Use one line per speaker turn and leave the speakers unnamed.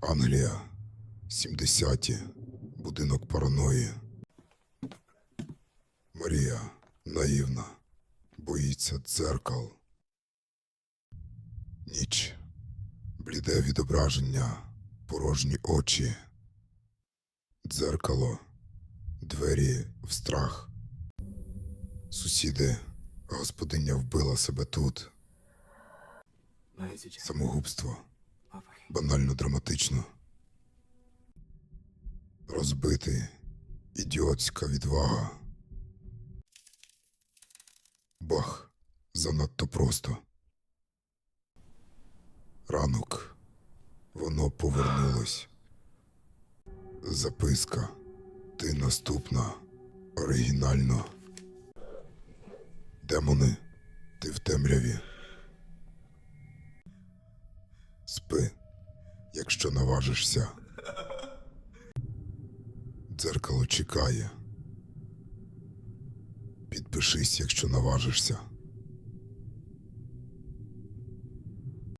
Англія. 70-ті. Будинок параної. Марія наївна. Боїться дзеркал. Ніч. Бліде відображення. Порожні очі. Дзеркало. Двері в страх. Сусіди. Господиня вбила себе тут. Самогубство. Банально драматично. Розбитий. Ідіотська відвага. Бах. Занадто просто. Ранок. Воно повернулось. Записка. Ти наступна. Оригінально. Демони. Ти в темряві. Спи, наважишся. Дзеркало чекає. Підпишись, якщо наважишся.